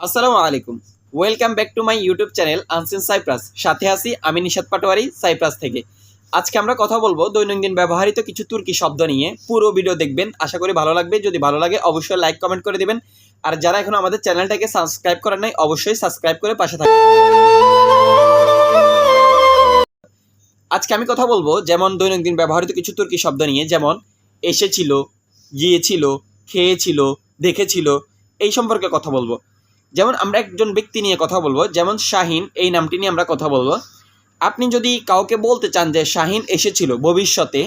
আসসালামু আলাইকুম। Welcome back to my YouTube channel unseen Cyprus সাথে আছি আমি নিশাদ পাটোয়ারি সাইপ্রাস থেকে। আজকে আমরা কথা বলব দৈনন্দিন ব্যবহৃত কিছু তুর্কি শব্দ নিয়ে। পুরো ভিডিও দেখবেন, আশা করি ভালো লাগবে। যদি ভালো লাগে, অবশ্যই লাইক কমেন্ট করে দিবেন। আর যারা এখন আমাদের চ্যানেলটাকে সাবস্ক্রাইব করেন নাই, অবশ্যই সাবস্ক্রাইব করে পাশে থাকবেন আজকে আমি কথা বলব যেমন দৈনন্দিন ব্যবহৃত কিছু তুর্কি শব্দ নিয়ে, যেমন এসেছিল, গিয়েছিল, খেয়েছিল, দেখেছিল, এই সম্পর্কে কথা বলব। যেমন আমরা একজন ব্যক্তি নিয়ে কথা বলব, যেমন শাহিন, এই নামটি নিয়ে আমরা কথা বলব। আপনি যদি কাউকে বলতে চান যে শাহিন এসেছিল ভবিষ্যতে,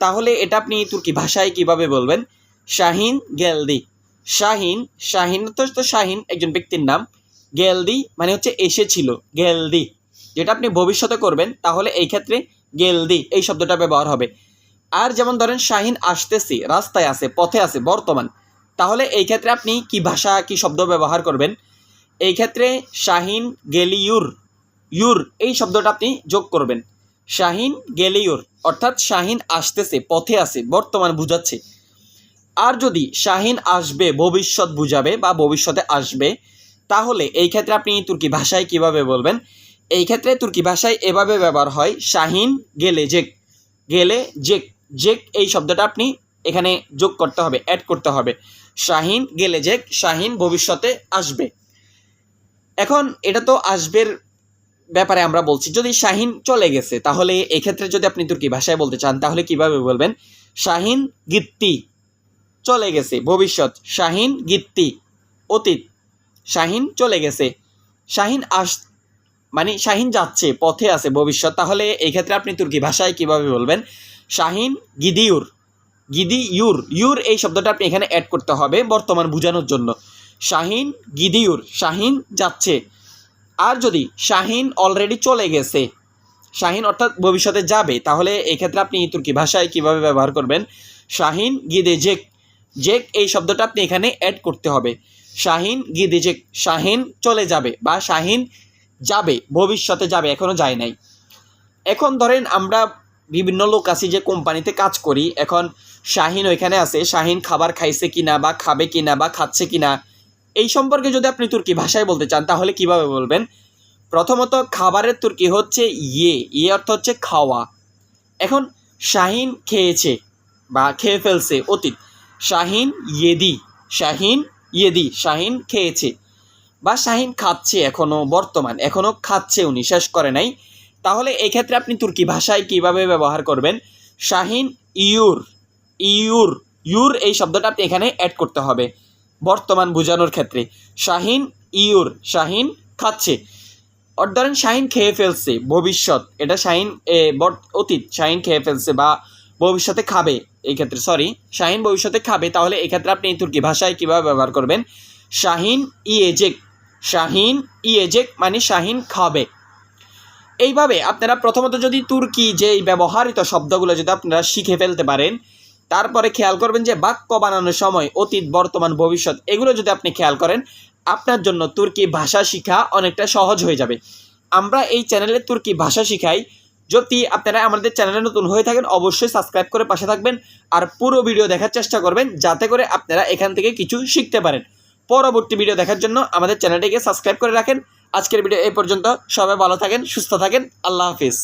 তাহলে এটা আপনি তুর্কি ভাষায় কীভাবে বলবেন? শাহিন গেলদি। শাহিন শাহিন তো শাহিন একজন ব্যক্তির নাম। গেলদি মানে হচ্ছে এসেছিল, গেলদি। যেটা আপনি ভবিষ্যতে করবেন, তাহলে এই ক্ষেত্রে গেলদি, এই শব্দটা ব্যবহার হবে। আর যেমন ধরেন, শাহিন আসতেছি, রাস্তায় আছে, পথে আছে, বর্তমান। তাহলে এই ক্ষেত্রে আপনি কি ভাষা, কি শব্দ ব্যবহার করবেন? এই ক্ষেত্রে শাহিন গেলিউর, ইউর এই শব্দটা আপনি যোগ করবেন। শাহিন গেলিউর, অর্থাৎ শাহিন আসতেছে, পথে আছে, বর্তমান বুঝাচ্ছে। আর যদি শাহিন আসবে, ভবিষ্যৎ বুঝাবে বা ভবিষ্যতে আসবে, তাহলে এই ক্ষেত্রে আপনি তুর্কি ভাষায় কীভাবে বলবেন? এই ক্ষেত্রে তুর্কি ভাষায় এভাবে ব্যবহার হয়, শাহিন গেলে জেক গেলে জেক জেক এই শব্দটা আপনি এখানে যোগ করতে হবে অ্যাড করতে হবে। শাহিন গেলে জেক শাহিন ভবিষ্যতে আসবে। এখন এটা তো আসবের ব্যাপারে আমরা বলছি, যদি শাহিন চলে গেছে, তাহলে এক্ষেত্রে যদি আপনি তুর্কি ভাষায় বলতে চান, তাহলে কীভাবে বলবেন? শাহিন গিত্তি চলে গেছে, ভবিষ্যৎ। শাহিন গিত্তি, অতীত। শাহিন চলে গেছে। শাহিন আস মানে শাহিন যাচ্ছে, পথে আছে, ভবিষ্যৎ। তাহলে এই ক্ষেত্রে আপনি তুর্কি ভাষায় কীভাবে বলবেন? শাহিন গিদিউর। গিদি ইউর ইউর এই শব্দটা আপনি এখানে অ্যাড করতে হবে বর্তমান বোঝানোর জন্য। শাহিন গিদিউর শাহিন যাচ্ছে। আর যদি শাহিন অলরেডি চলে গেছে, শাহিন অর্থাৎ ভবিষ্যতে যাবে, তাহলে এক্ষেত্রে আপনি তুর্কি ভাষায় কীভাবে ব্যবহার করবেন? শাহিন, গিদে জেক জেক এই শব্দটা আপনি এখানে অ্যাড করতে হবে। শাহিন, গিদে জেক, শাহিন চলে যাবে বা শাহিন যাবে, ভবিষ্যতে যাবে এখনও যায় নাই। এখন ধরেন আমরা বিভিন্ন লোক আছি যে কোম্পানিতে কাজ করি, এখন শাহিন ওইখানে আছে, শাহিন খাবার খাইছে কিনা বা খাবে কিনা বা খাচ্ছে কিনা, এই সম্পর্কে যদি আপনি তুর্কি ভাষায় বলতে চান, তাহলে কীভাবে বলবেন? প্রথমত, খাবারের তুর্কি হচ্ছে ইয়ে ইয়ে অর্থ হচ্ছে খাওয়া। এখন, শাহিন খেয়েছে বা খেয়ে ফেলছে অতীত। শাহিন ইয়েদি শাহিন ইয়েদি, শাহিন খেয়েছে বা শাহিন খাচ্ছে এখনও বর্তমান এখনও খাচ্ছে উনি, শেষ করে নাই। তাহলে এক্ষেত্রে আপনি তুর্কি ভাষায় কীভাবে ব্যবহার করবেন? শাহিন ইউর ইউর ইউর এই শব্দটা আপনি এখানে অ্যাড করতে হবে, বর্তমান বোঝানোর ক্ষেত্রে। শাহিন ইউর, শাহিন খাচ্ছে। অর ধরেন শাহিন খেয়ে ফেলছে, ভবিষ্যৎ, এটা শাহিন অতীত, শাহিন খেয়ে ফেলছে বা ভবিষ্যতে খাবে, এই ক্ষেত্রে সরি শাহিন ভবিষ্যতে খাবে, তাহলে এক্ষেত্রে আপনি এই তুর্কি ভাষায় কীভাবে ব্যবহার করবেন? শাহিন ইয়েজেক শাহিন ইয়েজেক মানে শাহিন খাবে। এইভাবে আপনারা প্রথমত যদি তুর্কি যে ব্যবহারিত শব্দগুলো যদি আপনারা শিখে ফেলতে পারেন তারপরে খেয়াল করবেন যে বাক্য বানানোর সময়, অতীত, বর্তমান, ভবিষ্যৎ, এগুলো যদি আপনি খেয়াল করেন, আপনার জন্য তুর্কি ভাষা শেখা অনেকটা সহজ হয়ে যাবে। আমরা এই চ্যানেলে তুর্কি ভাষা শিখাই। যদি আপনারা আমাদের চ্যানেলে নতুন হয়ে থাকেন, অবশ্যই সাবস্ক্রাইব করে পাশে থাকবেন আর পুরো ভিডিও দেখার চেষ্টা করবেন, যাতে করে আপনারা এখান থেকে কিছু শিখতে পারেন। পরবর্তী ভিডিও দেখার জন্য আমাদের চ্যানেলটিকে সাবস্ক্রাইব করে রাখেন। আজকের ভিডিও এই পর্যন্ত। সবাই ভালো থাকেন, সুস্থ থাকেন। আল্লাহ হাফিজ।